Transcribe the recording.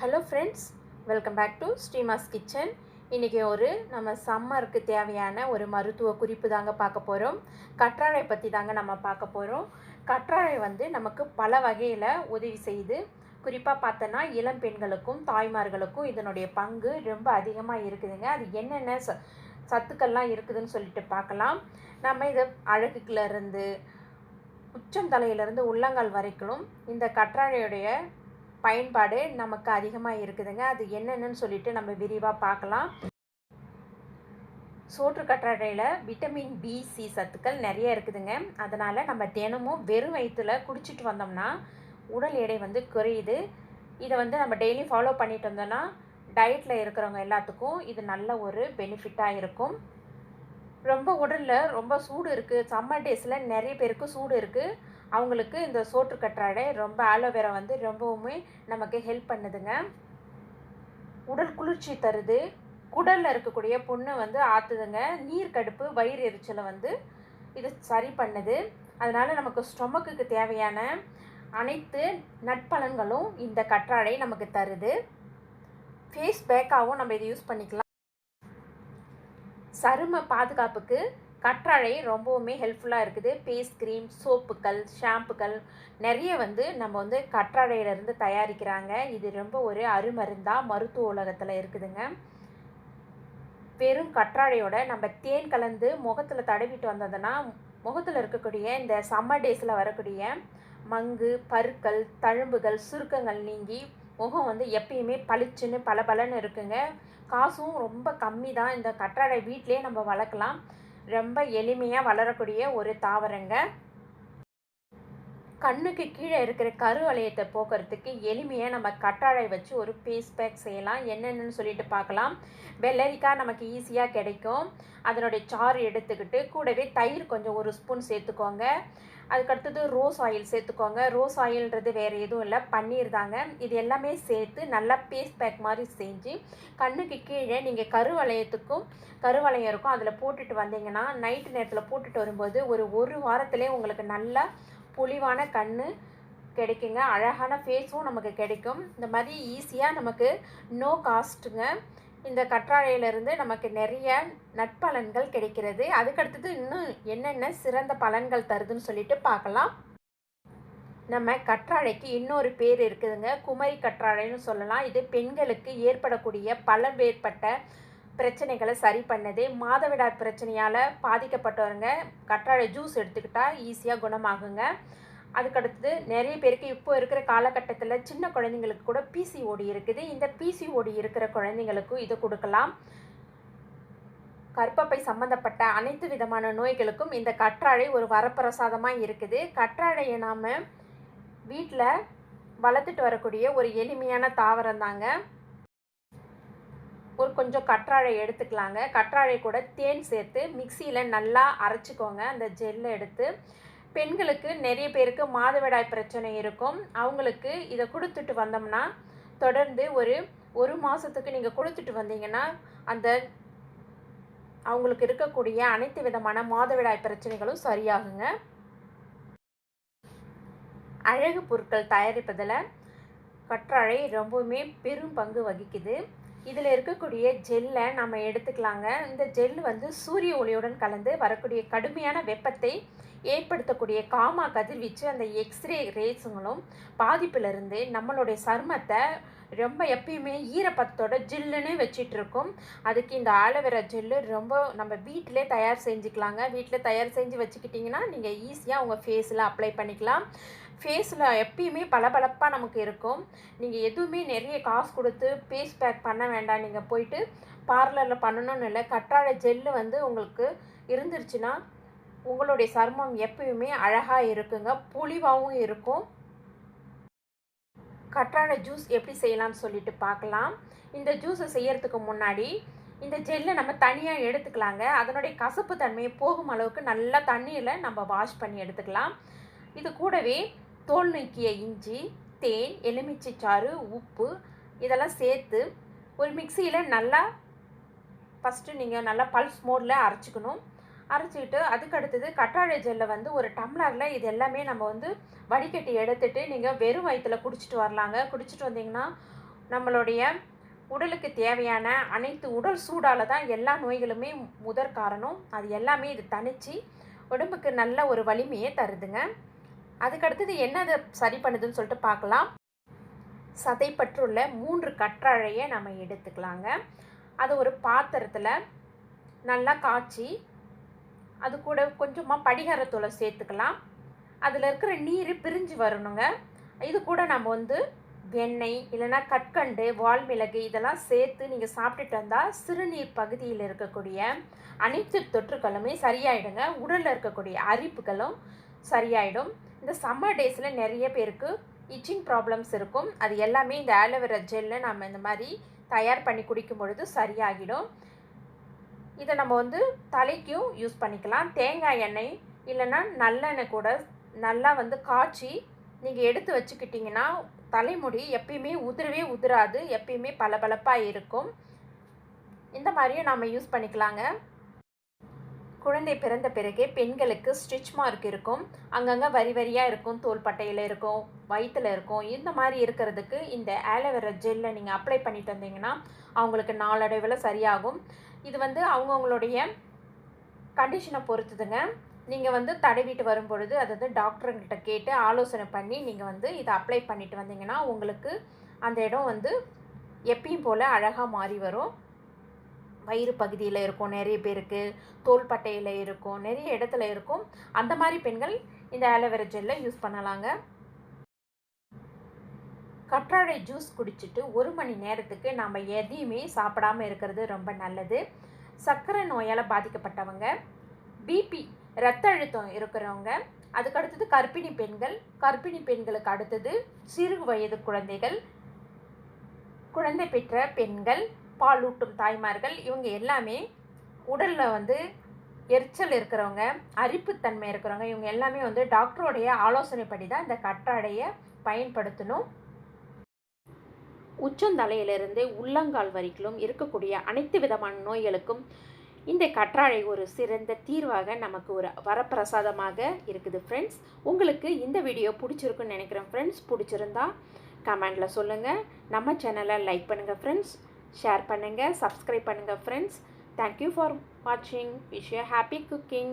Hello friends welcome back to Sreema's kitchen இன்றைக்கி ஒரு நம்ம சம்மருக்கு தேவையான ஒரு மருத்துவ குறிப்பு தாங்க பார்க்க போகிறோம் கற்றாழை பற்றி தாங்க நம்ம பார்க்க போகிறோம் கற்றாழை வந்து நமக்கு பல வகையில் உதவி செய்யுது. குறிப்பாக பார்த்தோன்னா இளம் பெண்களுக்கும் தாய்மார்களுக்கும் இதனுடைய பங்கு ரொம்ப அதிகமாக இருக்குதுங்க. அது என்னென்ன ச சத்துக்கள்லாம் இருக்குதுன்னு சொல்லிட்டு பார்க்கலாம். நம்ம இதை அழகுக்குள்ள உச்சந்தலையிலேருந்து உள்ளங்கால் வரைக்கும் இந்த கற்றாழையுடைய பயன்பாடு நமக்கு அதிகமாக இருக்குதுங்க. அது என்னென்னு சொல்லிட்டு நம்ம விரிவாக பார்க்கலாம். சோற்று கற்றாழையில் விட்டமின் பி சி சத்துக்கள் நிறைய இருக்குதுங்க. அதனால் நம்ம தினமும் வெறும் வயிற்றில் குடிச்சிட்டு வந்தோம்னா உடல் எடை வந்து குறையுது. இதை வந்து நம்ம டெய்லி ஃபாலோ பண்ணிட்டு வந்தோம்னா டயட்டில் இருக்கிறவங்க எல்லாத்துக்கும் இது நல்ல ஒரு பெனிஃபிட்டாக இருக்கும். ரொம்ப உடலில் ரொம்ப சூடு இருக்குது சம்மர் டேஸில் நிறைய பேருக்கு சூடு இருக்குது அவங்களுக்கு இந்த சோற்று கற்றாழை ரொம்ப ஆலோவேரா வந்து ரொம்பவுமே நமக்கு ஹெல்ப் பண்ணுதுங்க. உடல் குளிர்ச்சி தருது. குடலில் இருக்கக்கூடிய புண்ணு வந்து ஆற்றுதுங்க நீர் கடுப்பு வயிறு எரிச்சலை வந்து இது சரி பண்ணுது. அதனால் நமக்கு ஸ்டொமக்குக்கு தேவையான அனைத்து நட்பலன்களும் இந்த கற்றாழை நமக்கு தருது. ஃபேஸ் பேக்காகவும் நம்ம இதை யூஸ் பண்ணிக்கலாம். சரும பாதுகாப்புக்கு கற்றாழை ரொம்பவுமே ஹெல்ப்ஃபுல்லாக இருக்குது. பேஸ்ட் க்ரீம் சோப்புகள் ஷாம்புகள் நிறைய வந்து நம்ம வந்து கற்றாழையிலேருந்து தயாரிக்கிறாங்க. இது ரொம்ப ஒரு அருமருந்தாக மருத்துவ உலகத்தில் இருக்குதுங்க. வெறும் கற்றாழையோட நம்ம தேன் கலந்து முகத்தில் தடவிட்டு வந்ததுன்னா முகத்தில் இருக்கக்கூடிய இந்த சம்மர் டேஸில் வரக்கூடிய மங்கு பருக்கள் தழும்புகள் சுருக்கங்கள் நீங்கி முகம் வந்து எப்பயுமே பளிச்சுன்னு பல பலன்னு இருக்குங்க. காசும் ரொம்ப கம்மி தான் இந்த கற்றாழை வீட்டிலே நம்ம வளர்க்கலாம். ரொம்ப எளிமையாக வளரக்கூடிய ஒரு தாவரங்க. கண்ணுக்கு கீழே இருக்கிற கருவளையத்தை போக்குறதுக்கு எளிமையாக நம்ம கட்டாழை வச்சு ஒரு ஃபேஸ் பேக் செய்யலாம். என்னென்னு சொல்லிட்டு பார்க்கலாம். வெள்ளரிக்காய் நமக்கு ஈஸியாக கிடைக்கும். அதனுடைய சாறு எடுத்துக்கிட்டு கூடவே தயிர் கொஞ்சம் ஒரு ஸ்பூன் சேர்த்துக்கோங்க. அதுக்கடுத்தது ரோஸ் ஆயில் சேர்த்துக்கோங்க. ரோஸ் ஆயில்ன்றது வேறு எதுவும் இல்லை பன்னீர் தாங்க. இது எல்லாமே சேர்த்து நல்லா பேஸ்ட் பேக் மாதிரி செஞ்சு கண்ணுக்கு கீழே நீங்கள் கருவளையத்துக்கும் கருவளையம் இருக்கும் அதில் போட்டுட்டு வந்தீங்கன்னா நைட்டு நேரத்தில் போட்டுட்டு வரும்போது ஒரு ஒரு வாரத்திலே உங்களுக்கு நல்லா பொலிவான கண் கிடைக்குங்க. அழகான ஃபேஸும் நமக்கு கிடைக்கும். இந்த மாதிரி ஈஸியாக நமக்கு நோ காஸ்ட்டுங்க இந்த கற்றாழையிலிருந்து நமக்கு நிறைய நட்பலன்கள் கிடைக்கிறது. அதுக்கடுத்தது இன்னும் என்னென்ன சிறந்த பலன்கள் தருதுன்னு சொல்லிட்டு பார்க்கலாம். நம்ம கற்றாழைக்கு இன்னொரு பேர் இருக்குதுங்க. குமரி கற்றாழைன்னு சொல்லலாம். இது பெண்களுக்கு ஏற்படக்கூடிய பலவேற்பட்ட பிரச்சனைகளை சரி பண்ணுது. மாதவிடாய் பிரச்சனையால் பாதிக்கப்பட்டவங்க கற்றாழை ஜூஸ் எடுத்துக்கிட்டால் ஈஸியாக குணமாகுங்க. அதுக்கடுத்தது நிறைய பேருக்கு இப்போ இருக்கிற காலகட்டத்தில் சின்ன குழந்தைங்களுக்கு கூட பிசிஓடி இருக்குது. இந்த பிசிஓடி இருக்கிற குழந்தைங்களுக்கும் இது கொடுக்கலாம். கற்பப்பை சம்மந்தப்பட்ட அனைத்து விதமான நோய்களுக்கும் இந்த கற்றாழை ஒரு வரப்பிரசாதமாக இருக்குது. கற்றாழையை நாம் வீட்டில் வளர்த்துட்டு வரக்கூடிய ஒரு எளிமையான தாவரம் தாங்க. ஒரு கொஞ்சம் கற்றாழை எடுத்துக்கலாங்க. கற்றாழை கூட தேன் சேர்த்து மிக்சியில் நல்லா அரைச்சிக்கோங்க. அந்த ஜெல்லை எடுத்து. பெண்களுக்கு நிறைய பேருக்கு மாதவிடாய் பிரச்சனை இருக்கும். அவங்களுக்கு இதை கொடுத்துட்டு வந்தோம்னா தொடர்ந்து ஒரு ஒரு மாதத்துக்கு நீங்கள் கொடுத்துட்டு வந்தீங்கன்னா அந்த அவங்களுக்கு இருக்கக்கூடிய அனைத்து விதமான மாதவிடாய் பிரச்சனைகளும் சரியாகுங்க. அழகு பொருட்கள் தயாரிப்பதில் கற்றாழை ரொம்பவுமே பெரும் பங்கு வகிக்குது. இதில் இருக்கக்கூடிய ஜெல்லை நம்ம எடுத்துக்கலாங்க. இந்த ஜெல் வந்து சூரிய ஒளியுடன் கலந்து வரக்கூடிய கடுமையான வெப்பத்தை ஏற்படுத்தக்கூடிய காமா கதிர்வீச்சு அந்த எக்ஸ்ரே ரேஸுங்களும் பாதிப்பிலிருந்து நம்மளுடைய சருமத்தை ரொம்ப எப்பயுமே ஈரப்பத்தோட ஜில்லுன்னு வச்சிட்ருக்கோம். அதுக்கு இந்த ஆலோவேரா ஜெல்லு ரொம்ப நம்ம வீட்டிலே தயார் செஞ்சுக்கலாங்க. வீட்டில் தயார் செஞ்சு வச்சுக்கிட்டிங்கன்னா நீங்கள் ஈஸியாக உங்கள் ஃபேஸில் அப்ளை பண்ணிக்கலாம். ஃபேஸில் எப்பயுமே பளபளப்பாக நமக்கு இருக்கும். நீங்கள் எதுவுமே நிறைய காசு கொடுத்து ஃபேஸ் பேக் பண்ண வேண்டாம். நீங்கள் போயிட்டு பார்லரில் பண்ணணும்னு இல்லை கற்றாழை ஜெல்லு வந்து உங்களுக்கு இருந்துருச்சுன்னா உங்களுடைய சருமம் எப்பயுமே அழகாக இருக்குங்க. பொலிவாகவும் இருக்கும். கற்றாழை ஜூஸ் எப்படி செய்யலாம்னு சொல்லிட்டு பார்க்கலாம். இந்த ஜூஸை செய்யறதுக்கு முன்னாடி இந்த ஜெல்லை நம்ம தனியாக எடுத்துக்கலாங்க. அதனுடைய கசப்பு தன்மையை போகும் அளவுக்கு நல்லா தண்ணியில் நம்ம வாஷ் பண்ணி எடுத்துக்கலாம். இது கூடவே தோல் நீக்கிய இஞ்சி தேன் எலுமிச்சை சாறு உப்பு இதெல்லாம் சேர்த்து ஒரு மிக்சியில் நல்லா ஃபஸ்ட்டு நீங்கள் நல்லா பல்ஸ் மோடில் அரைச்சிக்கணும். அரைச்சிக்கிட்டு அதுக்கு அடுத்தது கற்றாழை ஜெல்லை வந்து ஒரு டம்ளரில் இது எல்லாமே நம்ம வந்து வடிகட்டி எடுத்துட்டு நீங்கள் வெறும் வயிற்றில் குடிச்சிட்டு வரலாங்க. குடிச்சிட்டு வந்தீங்கன்னா நம்மளுடைய உடலுக்கு தேவையான அனைத்து உடல் சூடால் தான் எல்லா நோய்களுமே முதற் காரணம். அது எல்லாமே இது தணித்து உடம்புக்கு நல்ல ஒரு வலிமையை தருதுங்க. அதுக்கடுத்தது என்ன அதை சரி பண்ணுதுன்னு சொல்லிட்டு பார்க்கலாம். சதைப்பற்றுள்ள மூன்று கற்றாழையை நம்ம எடுத்துக்கலாங்க. அது ஒரு பாத்திரத்தில் நல்லா காய்ச்சி அது கூட கொஞ்சமாக படிகாரத்தூளை சேர்த்துக்கலாம். அதில் இருக்கிற நீர் பிரிஞ்சு வரணுங்க. இது கூட நம்ம வந்து வெண்ணெய் இல்லைன்னா கற்கண்டு வால்மிளகு இதெல்லாம் சேர்த்து நீங்கள் சாப்பிட்டுட்டு வந்தால் சிறுநீர் பகுதியில் இருக்கக்கூடிய அனைத்து தொற்றுக்களுமே சரியாயிடுங்க. உடலில் இருக்கக்கூடிய அரிப்புகளும் சரியாயிடும். இந்த சம்மர் டேஸில் நிறைய பேருக்கு இச்சிங் ப்ராப்ளம்ஸ் இருக்கும். அது எல்லாமே இந்த ஆலோவேரா ஜெல்லில் நம்ம இந்த மாதிரி தயார் பண்ணி குடிக்கும் பொழுது சரியாகிடும். இதை நம்ம வந்து தலைக்கும் யூஸ் பண்ணிக்கலாம். தேங்காய் எண்ணெய் இல்லைன்னா நல்லெண்ணெய் கூட நல்லா வந்து காய்ச்சி நீங்கள் எடுத்து வச்சுக்கிட்டிங்கன்னா தலைமுடி எப்பயுமே உதிரவே உதிராது. எப்பயுமே பளபளப்பாக இருக்கும். இந்த மாதிரியும் நம்ம யூஸ் பண்ணிக்கலாங்க. குழந்தை பிறந்த பிறகு பெண்களுக்கு ஸ்டிச் மார்க் இருக்கும். அங்கங்கே வரி வரியாக இருக்கும். தோள்பட்டையில் இருக்கும். வயிற்றில் இருக்கும். இந்த மாதிரி இருக்கிறதுக்கு இந்த ஆலோவேரா ஜெல்லை நீங்கள் அப்ளை பண்ணிட்டு வந்தீங்கன்னா அவங்களுக்கு நாளடைவில் சரியாகும். இது வந்து அவங்கவுங்களுடைய கண்டிஷனை பொறுத்துதுங்க. நீங்கள் வந்து தடவிட்டு வரும் பொழுது வந்து டாக்டருங்கிட்ட கேட்டு ஆலோசனை பண்ணி நீங்கள் வந்து இதை அப்ளை பண்ணிட்டு வந்தீங்கன்னா உங்களுக்கு அந்த இடம் வந்து எப்பயும் போல் அழகாக மாறி வரும். வயிறு பகுதியில் இருக்கும் நிறைய பேருக்கு. தோள்பட்டையில் இருக்கும் நிறைய இடத்துல இருக்கும். அந்த மாதிரி பெண்கள் இந்த ஆலோவேரா ஜெல்லை யூஸ் பண்ணலாங்க. கற்றாழை ஜூஸ் குடிச்சிட்டு ஒரு மணி நேரத்துக்கு நாம் எதையுமே சாப்பிடாம இருக்கிறது ரொம்ப நல்லது. சர்க்கரை நோயால் பாதிக்கப்பட்டவங்க பிபி ரத்த அழுத்தம் இருக்கிறவங்க அதுக்கு அடுத்தது கர்ப்பிணி பெண்கள் கர்ப்பிணி பெண்களுக்கு அடுத்தது சிறு வயது குழந்தைகள் குழந்தை பெற்ற பெண்கள் பாலூட்டும் தாய்மார்கள் இவங்க எல்லாமே உடலில் வந்து எரிச்சல் இருக்கிறவங்க அரிப்புத்தன்மை இருக்கிறவங்க இவங்க எல்லாமே வந்து டாக்டருடைய ஆலோசனைப்படி தான் இந்த கற்றாழையை பயன்படுத்தணும். உச்சந்தலையிலிருந்து உள்ளங்கால் வரைக்கும் இருக்கக்கூடிய அனைத்து விதமான நோய்களுக்கும் இந்த கற்றாழை ஒரு சிறந்த தீர்வாக நமக்கு ஒரு வரப்பிரசாதமாக இருக்குது ஃப்ரெண்ட்ஸ் உங்களுக்கு இந்த வீடியோ பிடிச்சிருக்குன்னு நினைக்கிறேன் ஃப்ரெண்ட்ஸ் பிடிச்சிருந்தா கமெண்டில் சொல்லுங்கள் நம்ம சேனலை லைக் பண்ணுங்கள் ஃப்ரெண்ட்ஸ் ஷேர் பண்ணுங்கள் சப்ஸ்கிரைப் பண்ணுங்கள் ஃப்ரெண்ட்ஸ் தேங்க்யூ ஃபார் வாட்சிங் விஷ் ஹாப்பி குக்கிங்